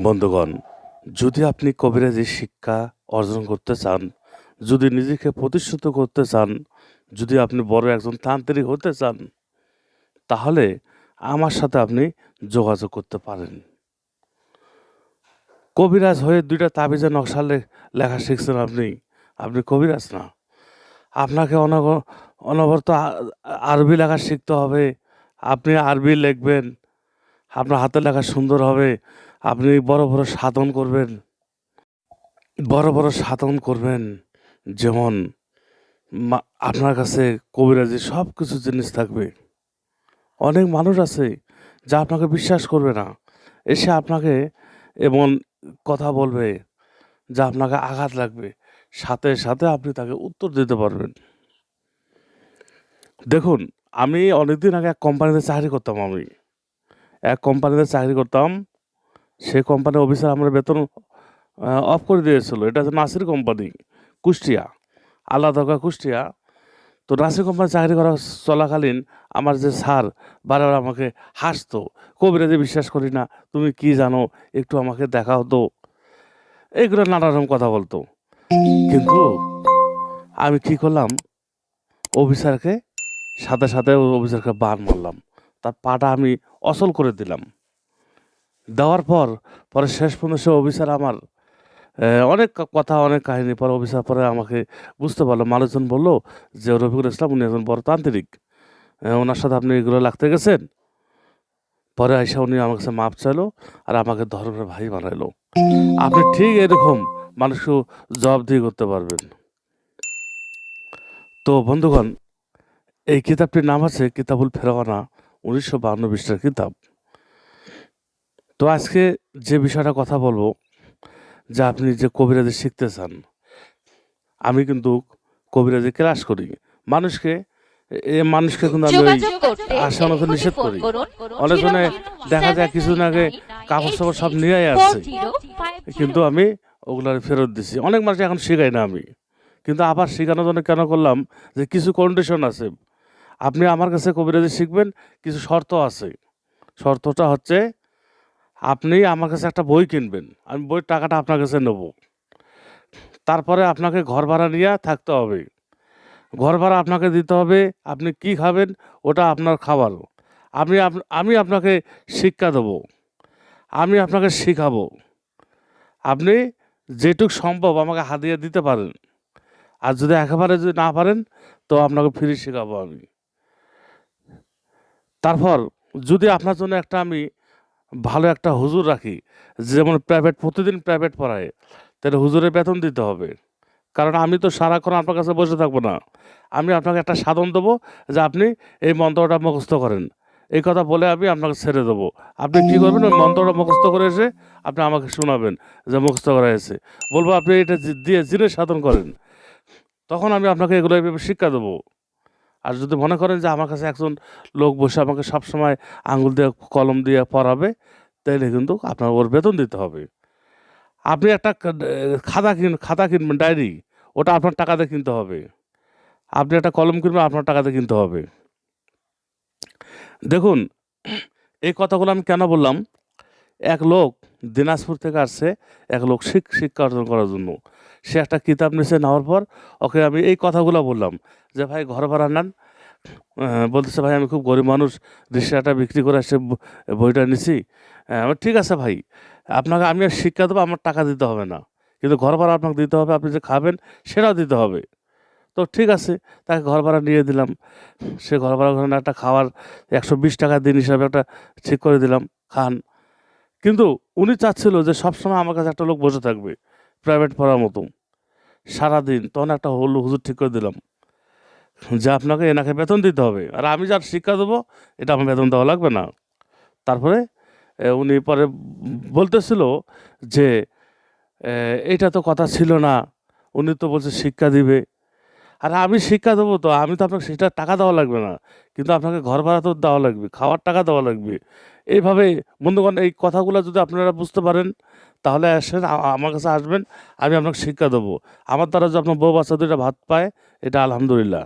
বন্ধুগণ, যদি আপনি কবিরাজি শিক্ষা অর্জন করতে চান, যদি নিজেকে প্রতিষ্ঠিত করতে চান, যদি আপনি বড় একজন তান্ত্রিক হতে চান, তাহলে আমার সাথে আপনি যোগাযোগ করতে পারেন। কবিরাজ হয়ে দুইটা তাবিজে নকশা লেখা শিখছেন আপনি। আপনি কবিরাজ না। আপনাকে অনবরত আরবি লেখা শিখতে হবে। আপনি আরবি লিখবেন। আপনার হাতে লেখা সুন্দর হবে। আপনি বড় বড় সাধন করবেন। বড় বড় সাধন করবেন। যেমন আপনার কাছে কবিরাজি সব কিছু জিনিস থাকবে। অনেক মানুষ আছে যা আপনাকে বিশ্বাস করবে না। এসে আপনাকে এমন কথা বলবে যা আপনাকে আঘাত লাগবে। সাথে সাথে আপনি তাকে উত্তর দিতে পারবেন। দেখুন, আমি অনেকদিন আগে এক কোম্পানিতে চাকরি করতাম আমি। এক কোম্পানিতে চাকরি করতাম সে কোম্পানির অফিসার আমার বেতন অফ করে দিয়েছিল। এটা হচ্ছে নাসির কোম্পানি কুষ্টিয়া, আলাদা কুষ্টিয়া। তো নাসির কোম্পানি চাকরি করা চলাকালীন আমার যে স্যার, বারবার আমাকে হাসতো কবিরাজে বিশ্বাস করি না, তুমি কি জানো? একটু আমাকে দেখা হতো এইগুলো নানা রকম কথা বলতো। কিন্তু আমি কি করলাম? অফিসারকে সাথে সাথে অফিসারকে বান মারলাম। তার পাটা আমি অচল করে দিলাম। দেওয়ার পর, পরে শেষ পর্যন্ত সে অফিসার আমার অনেক কথা, অনেক কাহিনী, পরে অফিসার পরে আমাকে বুঝতে পারল। মানুষজন বলল যে রফিকুল ইসলাম উনি একজন বড় তান্ত্রিক। ওনার সাথে আপনি এগুলো লাগতে গেছেন? পরে আইসা উনি আমার কাছে মাপ চাইলো আর আমাকে ধর্মের ভাই বানাইলো। আপনি ঠিক এরকম মানুষকে জবাব দিয়ে করতে পারবেন। তো বন্ধুগণ, এই কিতাবটির নাম আছে কিতাবুল ফেরওয়ানা। উনিশশো বাহান্ন পৃষ্ঠার কিতাব। তো আজকে যে বিষয়টা কথা বলব যে আপনি যে কবিরাজি শিখতে চান আমি কিন্তু কবিরাজি ক্লাস করি। মানুষকে এ মানুষকে কিন্তু আমি আসানোকে নিষেধ করি। করুন। অনেক জনে দেখা যায় কিছুদিন আগে কাপড় সাপড় সব নিয়ে আসছে। কিন্তু আমি ওগুলো ফেরত দিছি। অনেক মানুষ এখন শেখাই না আমি। কিন্তু আবার শেখানোর জন্য কেন করলাম? যে কিছু কন্ডিশন আছে। আপনি আমার কাছে কবিরাজি শিখবেন, কিছু শর্ত আছে। শর্তটা হচ্ছে, আপনি আমার কাছে একটা বই কিনবেন, আমি বইয়ের টাকাটা আপনার কাছে নেব। তারপরে আপনাকে ঘর ভাড়া নিয়ে থাকতে হবে। ঘর ভাড়া আপনাকে দিতে হবে, আপনি কি খাবেন, ওটা আপনার খাবার। আমি আমি আপনাকে শিক্ষা দেবো। আমি আপনাকে শেখাবো। আপনি যেটুক সম্ভব আমাকে হাতিয়ে দিতে পারেন। আর যদি একেবারে যদি না পারেন, তো আপনাকে ফ্রি শেখাবো আমি। তারপর যদি আপনার জন্য একটা আমি ভালো একটা হুজুর রাখি, যেমন প্রাইভেট প্রতিদিন প্রাইভেট পড়ায়, তাহলে হুজুরের বেতন দিতে হবে। কারণ আমি তো সারাক্ষণ আপনার কাছে বসে থাকব না। আমি আপনাকে একটা সাধন দেবো যে আপনি এই মন্ত্রটা মুখস্থ করেন। এই কথা বলে আমি আপনাকে ছেড়ে দেবো। আপনি কী করবেন? ওই মন্ত্রটা মুখস্থ করে এসে আপনি আমাকে শোনাবেন যে মুখস্থ করা হয়েছে। বলব আপনি এটা দিয়ে জিনের সাধন করেন। তখন আমি আপনাকে এগুলো শিক্ষা দেবো। আর যদি মনে করেন যে আমার কাছে একজন লোক বসে আমাকে সবসময় আঙুল দিয়ে, কলম দিয়ে পড়াবে তাহলে কিন্তু আপনার ওর বেতন দিতে হবে। আপনি একটা খাতা কিন, খাতা কিনবেন, ডায়েরি, ওটা আপনার টাকাতে কিনতে হবে। আপনি একটা কলম কিনবেন, আপনার টাকাতে কিনতে হবে। দেখুন, এই কথাগুলো আমি কেন বললাম? এক লোক দিনাজপুর থেকে আসছে এক লোক শিক শিক্ষা অর্জন করার জন্য। সে একটা কিতাব নিচে নেওয়ার পর ওকে আমি এই কথাগুলো বললাম যে ভাই ঘর ভাড়া নেন। বলতেছে ভাই আমি খুব গরিব মানুষ রিক্সাটা বিক্রি করে সে বইটা নিছি। আহ, আমি, ঠিক আছে ভাই আপনাকে আমি শিক্ষা দেবো আমার টাকা দিতে হবে না। কিন্তু ঘর ভাড়া আপনাকে দিতে হবে আপনি যে খাবেন সেটাও দিতে হবে। তো ঠিক আছে তাকে ঘর ভাড়া নিয়ে দিলাম। সে ঘর ভাড়া একটা খাওয়ার একশো বিশ টাকা দিন হিসাবে একটা ঠিক করে দিলাম খান। কিন্তু উনি চাচ্ছিল যে সবসময় আমার কাছে একটা লোক বসে থাকবে প্রাইভেট পড়ার মতো। সারাদিন তখন একটা হল, হুজুর, ঠিক করে দিলাম যে আপনাকে এনাকে বেতন দিতে হবে। আর আমি যার শিক্ষা দেবো, এটা আমার বেতন দেওয়া লাগবে না। তারপরে উনি পরে বলতেছিল যে এটা তো কথা ছিল না। উনি তো বলছে শিক্ষা দিবে। আর আমি শিক্ষা দেবো তো, আমি তো আপনাকে সেটা টাকা দেওয়া লাগবে না। কিন্তু আপনাকে ঘর ভাড়া তো দেওয়া লাগবে, খাওয়ার টাকা দেওয়া লাগবে। এইভাবে বন্ধুগণ, এই কথাগুলো যদি আপনারা বুঝতে পারেন, তাহলে আসেন আমার কাছে আসবেন, আমি আপনাকে শিক্ষা দেবো। আমার দ্বারা যে আপনার বউ বাচ্চা দুইটা ভাত পায়, এটা আলহামদুলিল্লাহ।